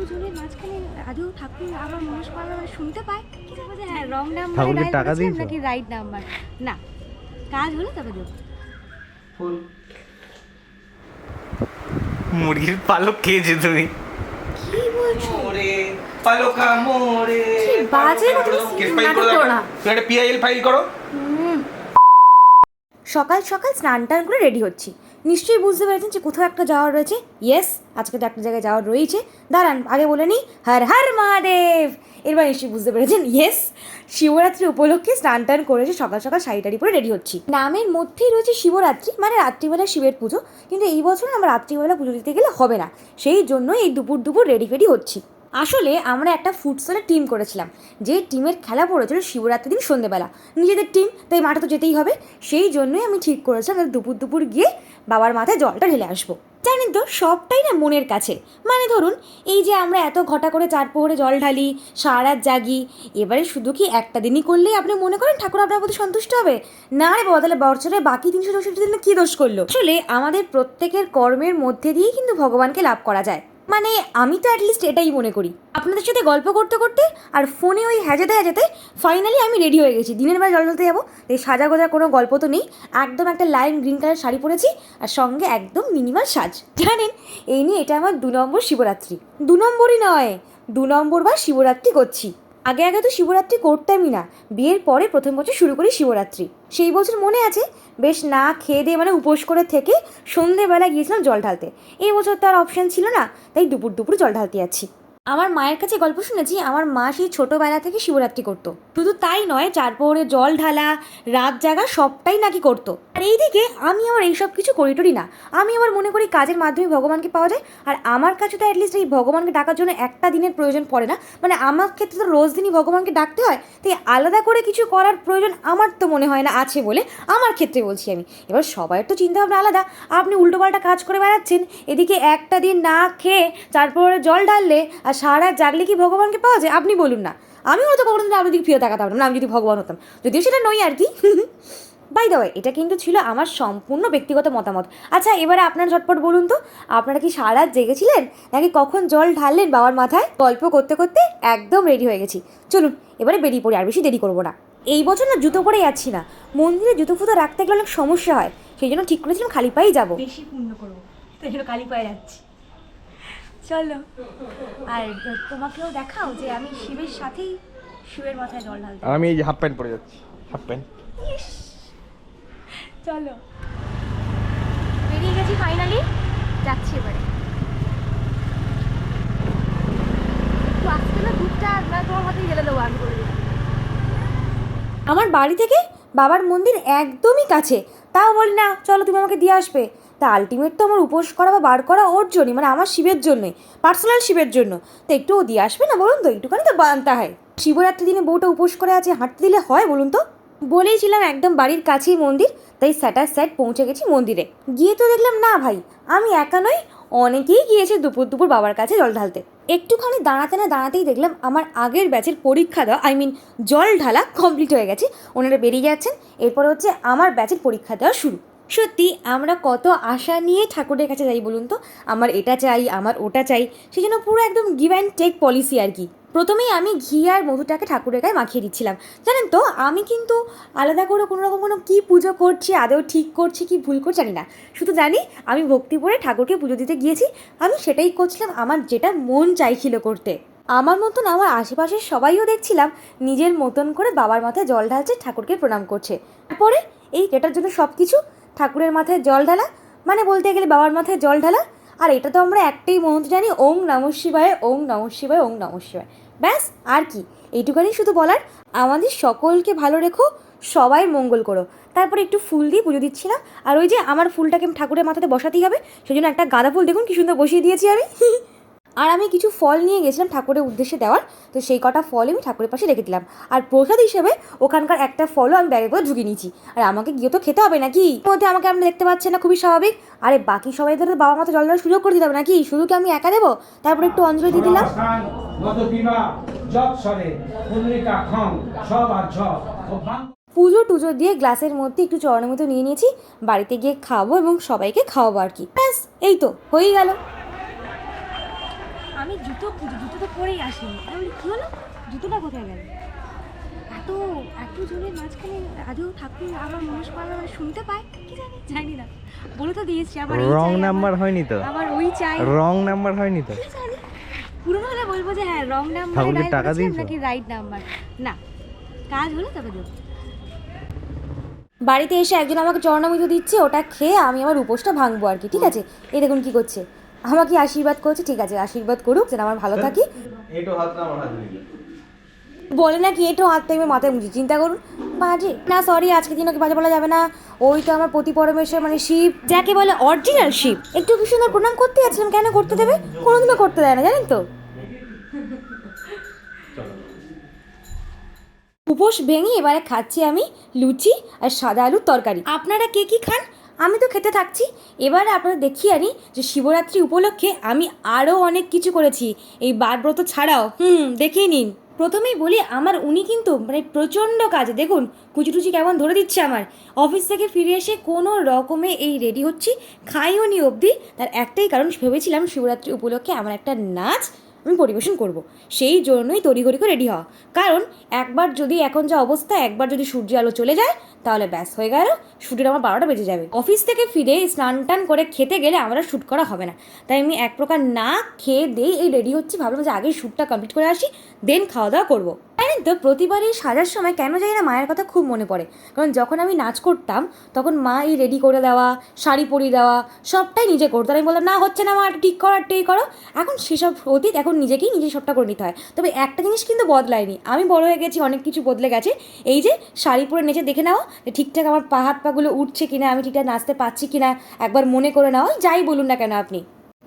দুজনের মাঝখানে আদৌ ঠাকুর আমার মনস্কামনা শুনতে পায় কি জানো হ্যাঁ রং নাম্বার টাকা দিয়েছ? নাকি রাইট নাম্বার না। কাজ হলে তবে দেবো। ফুল। মুরগির পালক খেয়েছে তুমি। কি বলছো? মোরে পালকা মোরে বাজে কথা পালকা মোরে। কেস ফাইল নাটক করো করো না। তুমি একটা পিআইএল ফাইল করো। সকাল সকাল স্নান টান করে রেডি হচ্ছি। নিশ্চয়ই বুঝতে পেরেছেন যে কোথাও একটা যাওয়ার রয়েছে। ইয়েস আজকে তো একটা জায়গায় যাওয়ার রয়েছে। দাঁড়ান, আগে বলে নিই, হর হর মহাদেব। এবার নিশ্চয়ই বুঝতে পেরেছেন ইয়েস শিবরাত্রি উপলক্ষে স্নান টান করেছে, সকাল সকাল শাড়ি টাড়ি পরে রেডি হচ্ছি। নামের মধ্যেই রয়েছে শিবরাত্রি মানে রাত্রিবেলা শিবের পুজো। কিন্তু এই বছর আমরা রাত্রিবেলা পুজো দিতে গেলে হবে না। সেই জন্য এই দুপুর দুপুর রেডি ফেডি হচ্ছি। আসলে আমরা একটা ফুটসলের টিম করেছিলাম। যে টিমের খেলা পড়েছিল শিবরাত্রি দিন সন্ধেবেলা। নিজেদের টিম তাই মাঠে তো যেতেই হবে। সেই জন্যই আমি ঠিক করেছিলাম দুপুর দুপুর গিয়ে বাবার মাথায় জলটা ঢেলে আসব। জানেন তো, সবটাই না মনের কাছে। মানে ধরুন, এই যে আমরা এত ঘটা করে চার পোহরে জল ঢালি সারা জাগি, এবারে শুধু কি একটা দিনই করলেই আপনি মনে করেন ঠাকুর আপনার প্রতি সন্তুষ্ট হবে? না রে তাহলে বছরে বাকি তিনশো চৌষট্টি দিনে কী দোষ করল? আসলে আমাদের প্রত্যেকের কর্মের মধ্যে দিয়েই কিন্তু ভগবানকে লাভ করা যায়। মানে আমি তো অ্যাটলিস্ট এটাই মনে করি। আপনাদের সাথে গল্প করতে করতে আর ফোনে ওই হ্যাজাতে হ্যাজাতে ফাইনালি আমি রেডি হয়ে গেছি। দিনের বেলা জল ঢালতে যাব, তাই সাজা গোজা কোনো গল্প তো নেই। একদম একটা লাইন গ্রিন কালার শাড়ি পরেছি আর সঙ্গে একদম মিনিমাল সাজ। জানেন, এই নিয়ে এটা আমার দু নম্বর শিবরাত্রি। দু নম্বরই নয়, দু নম্বর বা শিবরাত্রি করছি। আগে আগে তো শিবরাত্রি করতামই না। বিয়ের পরে প্রথম বছর শুরু করি শিবরাত্রি। সেই বছর মনে আছে? বেশ না খেয়ে দিয়ে মানে উপোস করে থেকে সন্ধেবেলা গিয়েছিলাম জল ঢালতে। এই বছর তো আর অপশান ছিল না, তাই দুপুর দুপুর জল ঢালতে যাচ্ছি। আমার মায়ের কাছে গল্প শুনেছি, আমার মা সেই ছোটোবেলা থেকে শিবরাত্রি করতো। শুধু তাই নয়, চার পোহরে জল ঢালা, রাত জাগা, সবটাই নাকি করতো। আর এইদিকে আমি আমার এইসব কিছু করি টরি না। আমি আমার মনে করি কাজের মাধ্যমে ভগবানকে পাওয়া যায়, আর আমার কাছে তো অ্যাটলিস্ট এই ভগবানকে ডাকার জন্য একটা দিনের প্রয়োজন পড়ে না। মানে আমার ক্ষেত্রে তো রোজ দিনই ভগবানকে ডাকতে হয়, তাই আলাদা করে কিছু করার প্রয়োজন আমার তো মনে হয় না আছে বলে আমার ক্ষেত্রে বলছি আমি। এবার সবাইয়ের তো চিন্তাভাবনা আলাদা। আপনি উল্টোপাল্টা কাজ করে বেড়াচ্ছেন, এদিকে একটা দিন না খেয়ে তারপরে জল ঢাললে আর সারা জাগলে কি ভগবানকে পাওয়া যায়? আপনি বলুন না। আমি হয়তো কখনো দিন আপনার দিকে ফিরে তাকাতে পারতাম না আমি যদি ভগবান হতাম। যদিও সেটা নই আর কি। বাই দ্য ওয়ে এটা কিন্তু ছিল আমার সম্পূর্ণ ব্যক্তিগত মতামত। আচ্ছা এবারে আপনার ঝটপট বলুন তো, আপনারা কি সারা জেগেছিলেন? নাকি কখন জল ঢাললেন বাবার মাথায়? গল্প করতে করতে একদম রেডি হয়ে গেছি। চলুন, এবারে বেরিয়ে পড়ি, আর বেশি দেরি করব না। এই বছর না জুতো পরে যাচ্ছি না। মন্দিরে জুতো ফুতো রাখতে গেলে অনেক সমস্যা হয়। সেই জন্য ঠিক করেছিলাম খালি পায়েই যাব। বেশি পূর্ণ করব। তাই জন্য খালি পায়ে যাচ্ছি। চলো। আর তোমাকেও দেখাও যে আমি শিবের সাথেই শিবের মাথায় জল ঢালতে আমি এই যে হাফ প্যান্ট পরে যাচ্ছি হাফ প্যান্ট। চলো। বেরিয়ে গেছি ফাইনালি যাচ্ছি এবারে। তো আজকে না দুধটা না তোমার হাতেই গেলে দেবো আমি করে আমার বাড়ি থেকে বাবার মন্দির একদমই কাছে। তাও বলি না, চলো তুমি আমাকে দিয়ে আসবে। তা আলটিমেট তো আমার উপোস করা বা বার করা ওর জন্যই মানে আমার শিবের জন্যই পার্সোনাল শিবের জন্য। তো একটু ও দিয়ে আসবে না বলুন তো? একটুখানি তো বানতে হয়। শিবরাত্রি দিনে বউটা উপোস করে আছে, হাঁটতে দিলে হয় বলুন তো? বলেইছিলাম একদম বাড়ির কাছেই মন্দির, তাই স্যাটার স্যাট পৌঁছে গেছি মন্দিরে। গিয়ে তো দেখলাম, না ভাই, আমি একা নই অনেকেই গিয়েছে দুপুর দুপুর বাবার কাছে জল ঢালতে। একটুখানি দাঁড়াতে না দাঁড়াতেই দেখলাম আমার আগের ব্যাচের পরীক্ষা দেওয়া আই মিন জল ঢালা কমপ্লিট হয়ে গেছে। ওনারা বেরিয়ে যাচ্ছেন। এরপর হচ্ছে আমার ব্যাচের পরীক্ষা দেওয়া শুরু। সত্যি, আমরা কত আশা নিয়ে ঠাকুরের কাছে যাই বলুন তো? আমার এটা চাই, আমার ওটা চাই। সেই জন্য পুরো একদম গিভ অ্যান্ড টেক পলিসি আর কি। প্রথমেই আমি ঘি আর মধুটাকে ঠাকুরের গায়ে মাখিয়ে দিচ্ছিলাম। জানেন তো, আমি কিন্তু আলাদা করে কোনো রকম কোনো কী পুজো করছি, আদৌ ঠিক করছি, কি ভুল করছি জানি না। শুধু জানি আমি ভক্তি করে ঠাকুরকে পুজো দিতে গিয়েছি, আমি সেটাই করছিলাম, আমার যেটা মন চাইছিল করতে। আমার মতন আমার আশেপাশের সবাইও দেখছিলাম, নিজের মতন করে বাবার মাথায় জল ঢালছে, ঠাকুরকে প্রণাম করছে। তারপরে এই এটার জন্য সব কিছু ঠাকুরের মাথায় জল ঢালা মানে বলতে গেলে বাবার মাথায় জল ঢালা আর এটা তো আমরা একটাই মন্ত্র জানি, ওং নম শিবায়, ওং নম শিবায়, ওং নম শিবায়। ব্যাস, আর কি? এইটুখানি শুধু বলার, আমাদের সকলকে ভালো রেখো, সবাই মঙ্গল করো। তারপরে একটু ফুল দিয়ে পুজো দিচ্ছি না। আর ওই যে আমার ফুলটাকে ঠাকুরের মাথাতে বসাতেই হবে সেই জন্য একটা গাঁদা ফুল দেখুন কি সুন্দর বসিয়ে দিয়েছি আমি। আর আমি কিছু ফল নিয়ে গেছিলাম ঠাকুরের উদ্দেশ্যে দেওয়ার তো সেই কটা ফল আমি ঠাকুরের পাশে রেখে দিলাম। আর প্রসাদ হিসেবে ওখানকার একটা ফলও আমি ব্যাগের করে ঢুকিয়ে নিয়েছি। আর আমাকে গিয়ে তো খেতে হবে নাকি? মধ্যে আমাকে আপনি দেখতে পাচ্ছেন না খুবই স্বাভাবিক। আরে বাকি সবাই তো বাবা মাথা জল দেওয়ার সুযোগ করে দিতে হবে নাকি? শুধু কি আমি একা দেবো? তারপরে একটু অঞ্জলি দিয়ে দিলাম। পুজো টুজো দিয়ে গ্লাসের মধ্যে একটু চরণের মতো নিয়ে নিয়েছি বাড়িতে গিয়ে খাব এবং সবাইকে খাওয়াবো আর কি। ব্যাস এই তো হয়েই গেল। আমি জুতো খুঁজি জুতো তো পরেই আসিনি। আমি কি হলো? জুতোটা কোথায় গেল? এত এত জনের মাঝখানে আদৌ ঠাকুর আমার মনস্কামনা শুনতে পায়? কি জানি জানি না। বলে তো দিয়েছি আমার রং নাম্বার হয়নি তো? আমার ওই চাই। রং নাম্বার হয়নি তো? পুরনো হলে বলব যে হ্যাঁ রং নাম্বার টাকা দিয়েছ? নাকি রাইট নাম্বার না। কাজ হলে তবে দেবো। বাড়িতে এসে একজন আমাকে চরণামিত দিচ্ছে ওটা খেয়ে আমি আমার উপোসটা ভাঙবো আর কি ঠিক আছে? এই দেখুন কি করছে। আমাকে আশীর্বাদ করছে ঠিক আছে আশীর্বাদ করুক যেন আমার ভালো থাকি। বলে নাকি এটাও হাত থেকে মাথায় মুছি চিন্তা করুন। বাজে না সরি আজকে দিন ওকে বাজে বলা যাবে না। ওই তো আমার প্রতি পরমেশ্বর মানে শিব যাকে বলে অরিজিনাল শিব। একটু কি সুন্দর প্রণাম করতে যাচ্ছিলাম কেন করতে দেবে কোনোদিনও করতে দেয় না জানেন তো? উপোস ভেঙে এবারে খাচ্ছি আমি লুচি আর সাদা আলুর তরকারি। আপনারা কে কি খান? আমি তো খেতে থাকছি। এবারে আপনারা দেখিয়ে আনি যে শিবরাত্রি উপলক্ষে আমি আরও অনেক কিছু করেছি। এই বারব্রত ছাড়াও, হুম, দেখিয়ে নিন। প্রথমেই বলি, আমার উনি কিন্তু মানে প্রচণ্ড কাজ। দেখুন কুচি টুচি কেমন ধরে দিচ্ছে আমার। অফিস থেকে ফিরে এসে কোনো রকমে এই রেডি হচ্ছি। খাইও নি অবধি। তার একটাই কারণ, ভেবেছিলাম শিবরাত্রি উপলক্ষে আমার একটা নাচ আমি পরিবেশন করব। সেই জন্যই তড়িঘড়ি করে রেডি হওয়া। কারণ একবার যদি এখন যা অবস্থা, একবার যদি সূর্য আলো চলে যায়, তাহলে ব্যাস হয়ে গেল শুটের আমার বারোটা বেজে যাবে। অফিস থেকে ফিরে স্নান টান করে খেতে গেলে আমার শ্যুট করা হবে না। তাই আমি এক প্রকার না খেয়ে দিয়ে এই রেডি হচ্ছি, ভাবলাম যে আগে শ্যুটটা কমপ্লিট করে আসি দেন খাওয়া দাওয়া করব। জানেন তো প্রতিবারই সাজার সময় কেন জানি না মায়ের কথা খুব মনে পড়ে। কারণ যখন আমি নাচ করতাম, তখন মা এই রেডি করে দেওয়া, শাড়ি পরিয়ে দেওয়া, সবটাই নিজে করতো। আমি বললাম না, হচ্ছে না মা ঠিক করো ঠিক করো। এখন সেসব অতীত এখন নিজেকেই নিজে সবটা করে নিতে হয়। তবে একটা জিনিস কিন্তু বদলায়নি। আমি বড় হয়ে গেছি, অনেক কিছু বদলে গেছে। এই যে শাড়ি পরে নেচে দেখে নাও, যে ঠিকঠাক আমার পা, হাত পাগুলো উঠছে কিনা, আমি ঠিকঠাক নাচতে পারছি কিনা, একবার মনে করে নাও, যাই বলুন না কেন আপনি।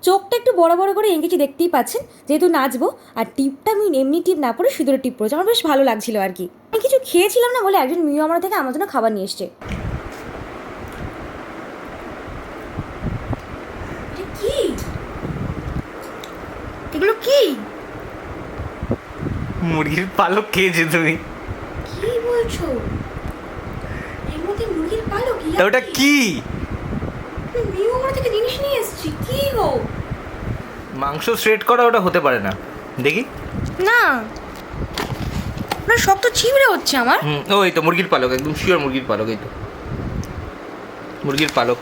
চোখটা একটু বড় বড় করে এঁকেছি দেখতেই পাচ্ছেন? যেহেতু নাচবো আর টিপটা আমি এমনি টিপ না পরে সিঁদুরের টিপ পরেছি। আমার বেশ ভালো লাগছিল আর কি। আমি কিছু খেয়েছিলাম না বলে একজন মিউ আমার থেকে আমার জন্য খাবার নিয়ে এসছে। কি? এগুলো কি? মুরগির পালক খেয়েছো তুমি। কি বলছো? এর মধ্যে মুরগির পালক? ওটা কি? মিউ আমার থেকে জিনিস নিয়ে এসেছি। কি গো? মাংস শ্রেড করা ওটা হতে পারে না। দেখি। না। না শক্ত ছিবড়ে হচ্ছে আমার। হুম ওই তো মুরগির পালক একদম শিওর মুরগির পালক এই তো। মুরগির পালক।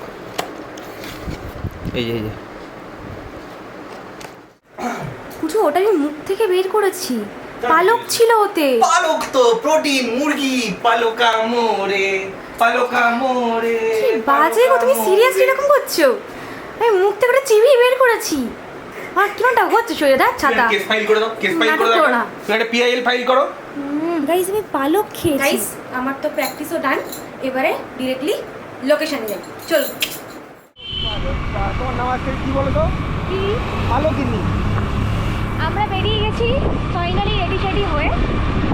এই যে এই যে। পুজো ওটা আমি মুখ থেকে বের করেছি। পালক ছিল ওতে। পালক তো প্রোটিন মুরগি পালকা মোরে পালকা মোরে কি বাজে গো তুমি সিরিয়াস এরকম করছ? আমি মুখ থেকে ওটা চিবিয়ে বের করেছি। আর কিরমটা হচ্ছে শরীরটা ছাতা। কেস ফাইল করে দাও কেস ফাইল করে দাও না। তুমি একটা পিআইএল ফাইল করো। গাইস আমি পালক খেয়েছি। গাইস আমার তো প্র্যাকটিসও ডান এবারে ডিরেক্টলি লোকেশনে যাই। চল তোমার নাম আজকে কি বলো তো পালকিনি। আমরা বেরিয়ে গেছি ফাইনালি রেডি শেডি হয়ে।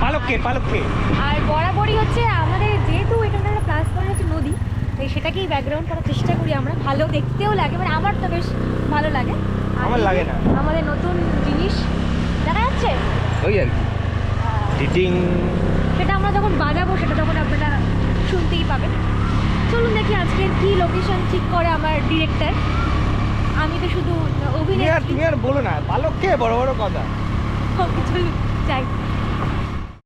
পালক কে পালক কে আর বরাবরই হচ্ছে আমাদের যেহেতু এখানে একটা প্লাস পয়েন্ট হচ্ছে নদী তাই সেটাকেই ব্যাকগ্রাউন্ড করার চেষ্টা করি আমরা। ভালো দেখতেও লাগে মানে আমার তো বেশ ভালো লাগে। আমার লাগে না। আমাদের নতুন জিনিস দেখা যাচ্ছে? ওই আর কি। ডিটিং সেটা আমরা যখন বাজাবো সেটা তখন আপনারা শুনতেই পাবেন। চলুন দেখি আজকে কি লোকেশন ঠিক করে আমার ডিরেক্টর আমি তো শুধু অভিনেত্রী। তুমি আর বলো না পালক কে বড় বড় কথা। চলুন যাই।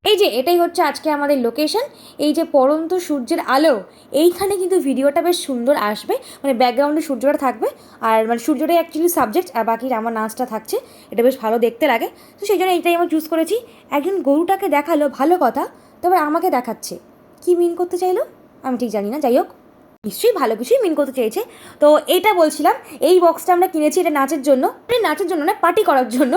এই যে, এটাই হচ্ছে আজকে আমাদের লোকেশন এই যে, পরন্ত সূর্যের আলো, এইখানে কিন্তু ভিডিওটা বেশ সুন্দর আসবে। মানে ব্যাকগ্রাউন্ডে সূর্যটা থাকবে। আর মানে সূর্যটাই অ্যাকচুয়ালি সাবজেক্ট আর বাকি আমার নাচটা থাকছে, এটা বেশ ভালো দেখতে লাগে। তো সেই জন্য এইটাই আমি চুজ করেছি। একজন গরুটাকে দেখাল, ভালো কথা, তবে আমাকে দেখাচ্ছে। কি মিন করতে চাইলো? আমি ঠিক জানি না, যাই হোক। নিশ্চয়ই ভালো কিছুই মিন করতে চেয়েছে। তো এটা বলছিলাম, এই বক্সটা আমরা কিনেছি এটা নাচের জন্য। নাচের জন্য না পার্টি করার জন্য।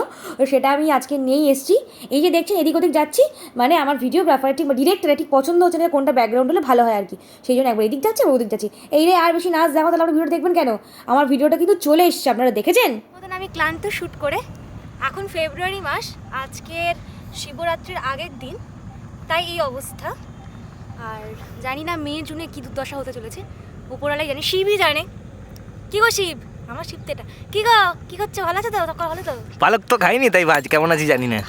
সেটা আমি আজকে নিয়েই এসেছি। এই যে দেখছেন, এদিক ওদিক যাচ্ছি মানে আমার ভিডিওগ্রাফার ঠিক ডিরেক্টর ঠিক পছন্দ হচ্ছে না কোনটা ব্যাকগ্রাউন্ড হলে ভালো হয় আর কি। সেই জন্য একবার এদিক যাচ্ছে ওদিক যাচ্ছি। এই রে আর বেশি নাচ দেখো, তাহলে আপনার ভিডিও দেখবেন কেন? আমার ভিডিওটা কিন্তু চলে এসছে, আপনারা দেখেছেন? আমি ক্লান্ত শ্যুট করে, এখন ফেব্রুয়ারি মাস, আজকের শিবরাত্রির আগের দিন, তাই এই অবস্থা। আর জানি না মে জুনে কী দুর্দশা হতে চলেছে। উপরালাই জানি শিবই জানে। কি গো শিব? আমার শিব তো এটা। কি গো? কি করছ? ভালো আছে তো? তখন ভালো তো। পালক তো খাইনি তাই ভাজ কেমন আছি জানি না।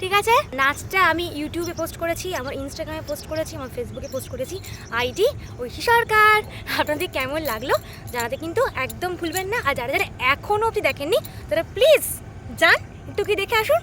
ঠিক আছে। নাচটা আমি ইউটিউবে পোস্ট করেছি আমার ইনস্টাগ্রামে পোস্ট করেছি আমার ফেসবুকে পোস্ট করেছি। আইডি ঐশী সরকার। আপনাদের কেমন লাগল জানাতে কিন্তু একদম ভুলবেন না। আর যারা যারা এখনও অবধি দেখেননি তারা প্লিজ যান একটু কি দেখে আসুন।